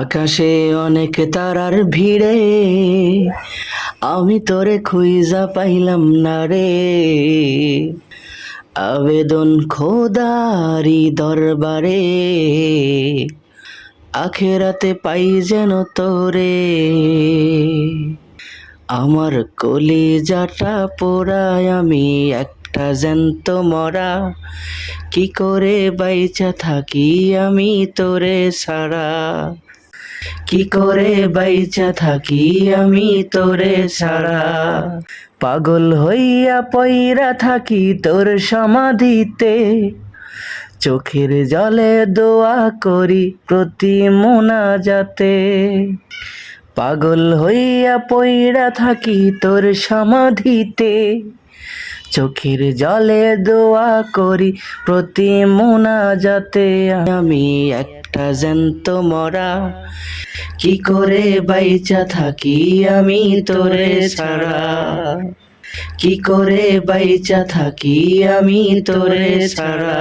আকাশে অনেক তারার ভিড়ে, আমি তোরে খুঁজা পাইলাম না রে। আবেদন খোদারি দরবারে, আখেরাতে পাই যেন তোরে। আমার কলিজাটা পোড়ায় আমি একটা জ্যান্ত মরা, কি করে বাইচা থাকি আমি তোরে সারা? কি করে বাইচা থাকি আমি তোরে সারা পাগল হইয়া পইরা থাকি তোর সমাধিতে। চোখের জলে দোয়া করি প্রতি মোনা যাতে পাগল হইয়া পইরা থাকি তোর সমাধিতে। চোখের জলে দোয়া করি প্রতি মোনা যাতে আমি একটা জ্যান্ত মরা। কি করে বাইচা থাকি আমি তোরে ছাড়া? কি করে বাইচা থাকি আমি তোরে ছাড়া?